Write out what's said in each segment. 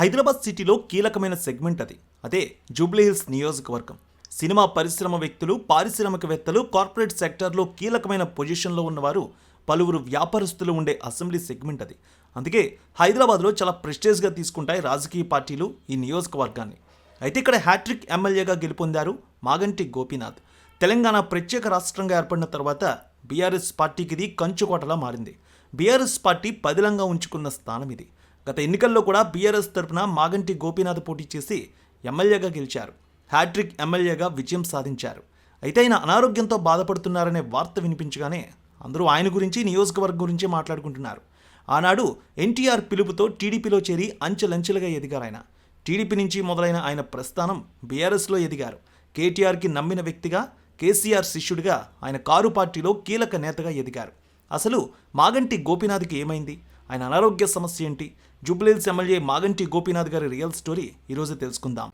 హైదరాబాద్ సిటీలో కీలకమైన సెగ్మెంట్ అది. అదే జూబ్లీహిల్స్ నియోజకవర్గం. సినిమా పరిశ్రమ వ్యక్తులు పారిశ్రామికవేత్తలు కార్పొరేట్ సెక్టార్లో కీలకమైన పొజిషన్లో ఉన్నవారు పలువురు వ్యాపారస్తులు ఉండే అసెంబ్లీ సెగ్మెంట్ అది. అందుకే హైదరాబాద్లో చాలా ప్రెస్టేజ్గా తీసుకుంటాయి రాజకీయ పార్టీలు ఈ నియోజకవర్గాన్ని. అయితే ఇక్కడ హ్యాట్రిక్ ఎమ్మెల్యేగా గెలుపొందారు మాగంటి గోపీనాథ్. తెలంగాణ ప్రత్యేక రాష్ట్రంగా ఏర్పడిన తర్వాత బీఆర్ఎస్ పార్టీకి ఇది కంచుకోటలా మారింది. బీఆర్ఎస్ పార్టీ పదిలంగా ఉంచుకున్న స్థానం ఇది గత ఎన్నికల్లో కూడా బీఆర్ఎస్ తరపున మాగంటి గోపీనాథ్ పోటీ చేసి ఎమ్మెల్యేగా గెలిచారు. హ్యాట్రిక్ ఎమ్మెల్యేగా విజయం సాధించారు. అయితే ఆయన అనారోగ్యంతో బాధపడుతున్నారనే వార్త వినిపించగానే అందరూ ఆయన గురించి నియోజకవర్గం గురించి మాట్లాడుకుంటున్నారు. ఆనాడు ఎన్టీఆర్ పిలుపుతో టీడీపీలో చేరి అంచెలంచెలుగా ఎదిగారు ఆయన. టీడీపీ నుంచి మొదలైన ఆయన ప్రస్థానం బీఆర్ఎస్లో ఎదిగారు. కేటీఆర్కి నమ్మిన వ్యక్తిగా కేసీఆర్ శిష్యుడిగా ఆయన కారు పార్టీలో కీలక నేతగా ఎదిగారు. అసలు మాగంటి గోపీనాథ్కి ఏమైంది? ఆయన అనారోగ్య సమస్య ఏంటి? జూబ్లీహిల్స్ ఎమ్మెల్యే మాగంటి గోపీనాథ్ గారి రియల్ స్టోరీ ఈరోజు తెలుసుకుందాం.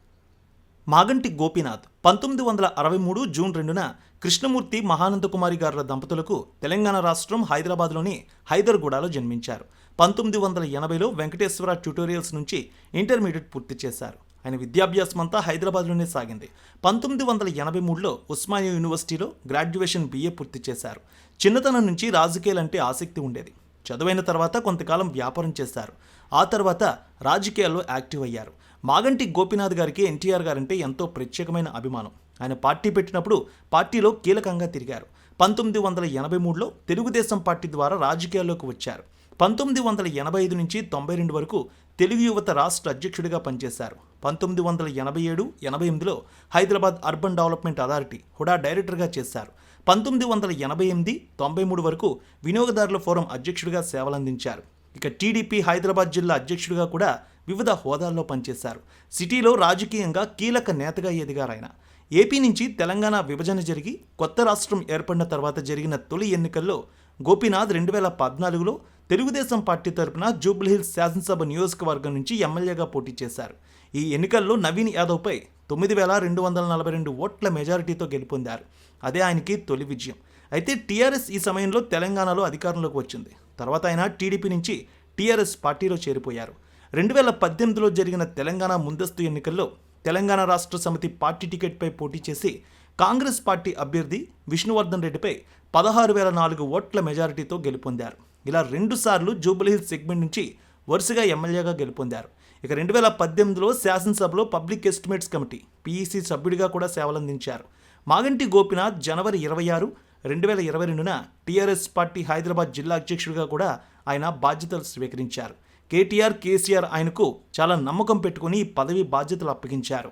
మాగంటి గోపీనాథ్ పంతొమ్మిది వందల అరవై మూడు జూన్ రెండున కృష్ణమూర్తి మహానందకుమారి గారుల దంపతులకు తెలంగాణ రాష్ట్రం హైదరాబాద్లోని హైదర్గూడలో జన్మించారు. పంతొమ్మిది వందల ఎనభైలో వెంకటేశ్వర ట్యూటోరియల్స్ నుంచి ఇంటర్మీడియట్ పూర్తి చేశారు. ఆయన విద్యాభ్యాసం అంతా హైదరాబాద్లోనే సాగింది. పంతొమ్మిది వందల ఎనభై మూడులో ఉస్మానియా యూనివర్సిటీలో గ్రాడ్యుయేషన్ బీఏ పూర్తి చేశారు. చిన్నతనం నుంచి రాజకీయాలంటే ఆసక్తి ఉండేది. చదువైన తర్వాత కొంతకాలం వ్యాపారం చేశారు. ఆ తర్వాత రాజకీయాల్లో యాక్టివ్ అయ్యారు. మాగంటి గోపీనాథ్ గారికి ఎన్టీఆర్ గారంటే ఎంతో ప్రత్యేకమైన అభిమానం. ఆయన పార్టీ పెట్టినప్పుడు పార్టీలో కీలకంగా తిరిగారు. పంతొమ్మిది వందల ఎనభై మూడులో తెలుగుదేశం పార్టీ ద్వారా రాజకీయాల్లోకి వచ్చారు. పంతొమ్మిది వందల ఎనభై ఐదు నుంచి తొంభై రెండు వరకు తెలుగు యువత రాష్ట్ర అధ్యక్షుడిగా పనిచేశారు. పంతొమ్మిది వందల ఎనభై ఏడు ఎనభై ఎనిమిదిలో Hyderabad urban development authority HUDA డైరెక్టర్గా చేశారు. పంతొమ్మిది వందల ఎనభై ఎనిమిది తొంభై మూడు వరకు వినియోగదారుల ఫోరం అధ్యక్షుడిగా సేవలందించారు. ఇక టీడీపీ హైదరాబాద్ జిల్లా అధ్యక్షుడిగా కూడా వివిధ హోదాల్లో పనిచేశారు. సిటీలో రాజకీయంగా కీలక నేతగా ఎదిగారు ఆయన ఏపీ నుంచి తెలంగాణ విభజన జరిగి కొత్త రాష్ట్రం ఏర్పడిన తర్వాత జరిగిన తొలి ఎన్నికల్లో గోపీనాథ్ రెండు వేల పద్నాలుగులో తెలుగుదేశం పార్టీ తరపున జూబ్లీహిల్స్ శాసనసభ నియోజకవర్గం నుంచి ఎమ్మెల్యేగా పోటీ చేశారు. ఈ ఎన్నికల్లో నవీన్ యాదవ్పై తొమ్మిది వేల రెండు వందల నలభై రెండు ఓట్ల మెజారిటీతో గెలుపొందారు. అదే ఆయనకి తొలి విజయం. అయితే టీఆర్ఎస్ ఈ సమయంలో తెలంగాణలో అధికారంలోకి వచ్చింది. తర్వాత ఆయన టీడీపీ నుంచి టీఆర్ఎస్ పార్టీలో చేరిపోయారు. రెండు వేల పద్దెనిమిదిలో జరిగిన తెలంగాణ ముందస్తు ఎన్నికల్లో తెలంగాణ రాష్ట్ర సమితి పార్టీ టికెట్పై పోటీ చేసి కాంగ్రెస్ పార్టీ అభ్యర్థి విష్ణువర్ధన్ రెడ్డిపై పదహారు వేల నాలుగు ఓట్ల మెజారిటీతో గెలుపొందారు. ఇలా రెండుసార్లు జూబ్లీహిల్స్ సెగ్మెంట్ నుంచి వరుసగా ఎమ్మెల్యేగా గెలుపొందారు. ఇక రెండు వేల పద్దెనిమిదిలో శాసనసభలో పబ్లిక్ ఎస్టిమేట్స్ కమిటీ పీఈసీ సభ్యుడిగా కూడా సేవలందించారు. మాగంటి గోపినాథ్ జనవరి ఇరవై ఆరు రెండు వేల ఇరవై రెండున టీఆర్ఎస్ పార్టీ హైదరాబాద్ జిల్లా అధ్యక్షుడిగా కూడా ఆయన బాధ్యతలు స్వీకరించారు. కేటీఆర్ కేసీఆర్ ఆయనకు చాలా నమ్మకం పెట్టుకుని పదవి బాధ్యతలు అప్పగించారు.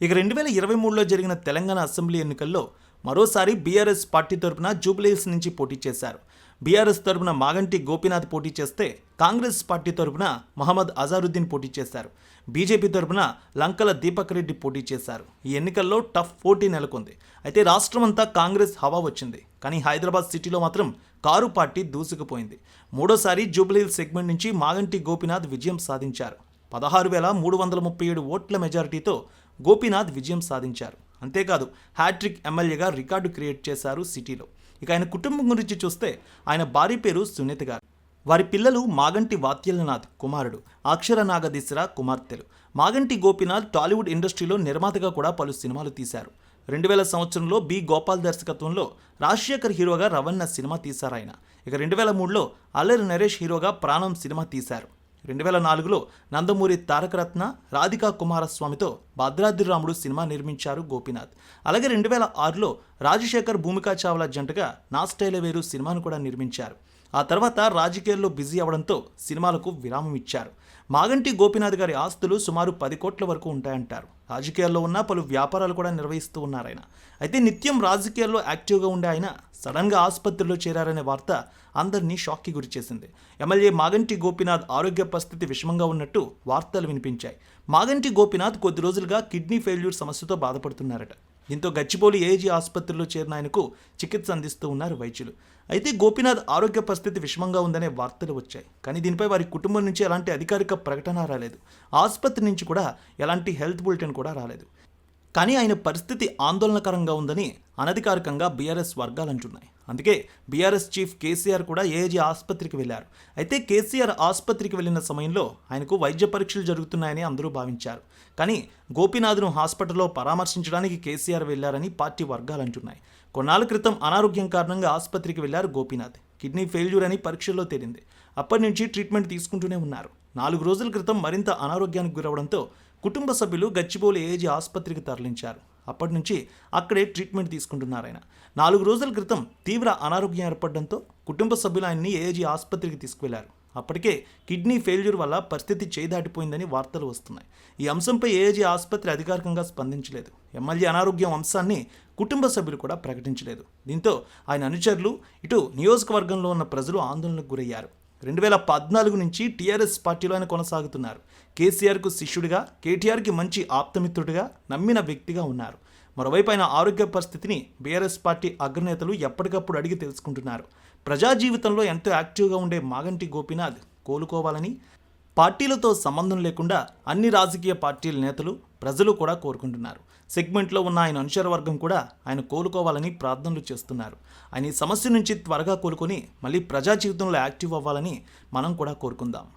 ఇక రెండు వేల ఇరవై మూడులో జరిగిన తెలంగాణ అసెంబ్లీ ఎన్నికల్లో మరోసారి బీఆర్ఎస్ పార్టీ తరపున జూబ్లీహిల్స్ నుంచి పోటీ చేశారు. బీఆర్ఎస్ తరపున మాగంటి గోపీనాథ్ పోటీ చేస్తే కాంగ్రెస్ పార్టీ తరపున మహమ్మద్ అజారుద్దీన్ పోటీ చేశారు. బీజేపీ తరపున లంకల దీపక్ రెడ్డి పోటీ చేశారు. ఈ ఎన్నికల్లో టఫ్ పోటీ నెలకొంది. అయితే రాష్ట్రమంతా కాంగ్రెస్ హవా వచ్చింది. కానీ హైదరాబాద్ సిటీలో మాత్రం కారు పార్టీ దూసుకుపోయింది. మూడోసారి జూబ్లీల్ సెగ్మెంట్ నుంచి మాగంటి గోపీనాథ్ విజయం సాధించారు. పదహారు వేల మూడు వందల ముప్పై ఏడు ఓట్ల మెజారిటీతో గోపీనాథ్ విజయం సాధించారు. అంతేకాదు హ్యాట్రిక్ ఎమ్మెల్యేగా రికార్డు క్రియేట్ చేశారు సిటీలో. ఇక ఆయన కుటుంబం గురించి చూస్తే ఆయన భార్య పేరు సునీత గారు. వారి పిల్లలు మాగంటి వాత్యలనాథ్ కుమారుడు అక్షర నాగదీశ్వర కుమార్తెలు. మాగంటి గోపినాథ్ టాలీవుడ్ ఇండస్ట్రీలో నిర్మాతగా కూడా పలు సినిమాలు తీశారు. రెండు వేల సంవత్సరంలో బి గోపాల్ దర్శకత్వంలో రాజశేఖర్ హీరోగా రవణ సినిమా తీశారు ఆయన ఇక రెండు వేల మూడులో అల్లరి నరేష్ హీరోగా ప్రాణం సినిమా తీశారు. రెండు వేల నాలుగులో నందమూరి తారకరత్న రాధికా కుమారస్వామితో భద్రాద్రి రాముడు సినిమా నిర్మించారు గోపీనాథ్. అలాగే రెండు వేల ఆరులో రాజశేఖర్ భూమికా చావ్లా జంటగా నాస్టైల వేరు సినిమాను కూడా నిర్మించారు. ఆ తర్వాత రాజకీయాల్లో బిజీ అవడంతో సినిమాలకు విరామం ఇచ్చారు. మాగంటి గోపినాథ్ గారి ఆస్తులు సుమారు పది కోట్ల వరకు ఉంటాయంటారు. రాజకీయాల్లో ఉన్న పలు వ్యాపారాలు కూడా నిర్వహిస్తూ ఉన్నారు ఆయన. అయితే నిత్యం రాజకీయాల్లో యాక్టివ్గా ఉండే ఆయన సడన్గా ఆసుపత్రిలో చేరారనే వార్త అందరినీ షాక్కి గురిచేసింది ఎమ్మెల్యే మాగంటి గోపినాథ్ ఆరోగ్య పరిస్థితి విషమంగా ఉన్నట్టు వార్తలు వినిపించాయి. మాగంటి గోపినాథ్ కొద్ది రోజులుగా కిడ్నీ ఫెయిల్యూర్ సమస్యతో బాధపడుతున్నారట. దీంతో గచ్చిబౌలి ఏజీ ఆసుపత్రిలో చేరిన ఆయనకు చికిత్స అందిస్తూ ఉన్నారు వైద్యులు. అయితే గోపీనాథ్ ఆరోగ్య పరిస్థితి విషమంగా ఉందనే వార్తలు వచ్చాయి. కానీ దీనిపై వారి కుటుంబం నుంచి ఎలాంటి అధికారిక ప్రకటన రాలేదు. ఆసుపత్రి నుంచి కూడా ఎలాంటి హెల్త్ బులెటిన్ కూడా రాలేదు. కానీ ఆయన పరిస్థితి ఆందోళనకరంగా ఉందని అనధికారికంగా బీఆర్ఎస్ వర్గాలు అంటున్నాయి అందుకే బీఆర్ఎస్ చీఫ్ కేసీఆర్ కూడా ఏఏజీ ఆసుపత్రికి వెళ్ళారు అయితే కేసీఆర్ ఆసుపత్రికి వెళ్ళిన సమయంలో ఆయనకు వైద్య పరీక్షలు జరుగుతున్నాయని అందరూ భావించారు. కానీ గోపీనాథ్ను హాస్పిటల్లో పరామర్శించడానికి కేసీఆర్ వెళ్ళారని పార్టీ వర్గాలు అంటున్నాయి కొన్నాళ్ళ క్రితం అనారోగ్యం కారణంగా ఆసుపత్రికి వెళ్ళారు గోపీనాథ్. కిడ్నీ ఫెయిల్యూర్ అని పరీక్షల్లో తేలింది. అప్పటి నుంచి ట్రీట్మెంట్ తీసుకుంటూనే ఉన్నారు. నాలుగు రోజుల క్రితం మరింత అనారోగ్యానికి గురవడంతో కుటుంబ సభ్యులు గచ్చిబౌలి ఏజీ ఆసుపత్రికి తరలించారు. అప్పటి నుంచి అక్కడే ట్రీట్మెంట్ తీసుకుంటున్నారు ఆయన. నాలుగు రోజుల క్రితం తీవ్ర అనారోగ్యం ఏర్పడడంతో కుటుంబ సభ్యులు ఆయన్ని ఏజీ ఆసుపత్రికి తీసుకువెళ్ళారు. అప్పటికే కిడ్నీ ఫెయిల్యూర్ వల్ల పరిస్థితి చేదాటిపోయిందని వార్తలు వస్తున్నాయి. ఈ అంశంపై ఏజీ ఆసుపత్రి అధికారికంగా స్పందించలేదు. ఎమ్మెల్యే అనారోగ్యం అంశాన్ని కుటుంబ సభ్యులు కూడా ప్రకటించలేదు. దీంతో ఆయన అనుచరులు ఇటు నియోజకవర్గంలో ఉన్న ప్రజలు ఆందోళనకు గురయ్యారు. రెండు వేల పద్నాలుగు నుంచి టీఆర్ఎస్ పార్టీలో ఆయన కొనసాగుతున్నారు. కేసీఆర్కు శిష్యుడిగా కేటీఆర్కి మంచి ఆప్తమిత్రుడిగా నమ్మిన వ్యక్తిగా ఉన్నారు. మరోవైపు ఆయన ఆరోగ్య పరిస్థితిని బీఆర్ఎస్ పార్టీ అగ్రనేతలు ఎప్పటికప్పుడు అడిగి తెలుసుకుంటున్నారు. ప్రజా జీవితంలో ఎంతో యాక్టివ్గా ఉండే మాగంటి గోపీనాథ్ కోలుకోవాలని పార్టీలతో సంబంధం లేకుండా అన్ని రాజకీయ పార్టీల నేతలు ప్రజలు కూడా కోరుకుంటున్నారు. సెగ్మెంట్లో ఉన్న ఆయన అనుచరవర్గం కూడా ఆయన కోలుకోవాలని ప్రార్థనలు చేస్తున్నారు. ఆయన ఈ సమస్య నుంచి త్వరగా కోలుకొని మళ్ళీ ప్రజా జీవితంలో యాక్టివ్ అవ్వాలని మనం కూడా కోరుకుందాం.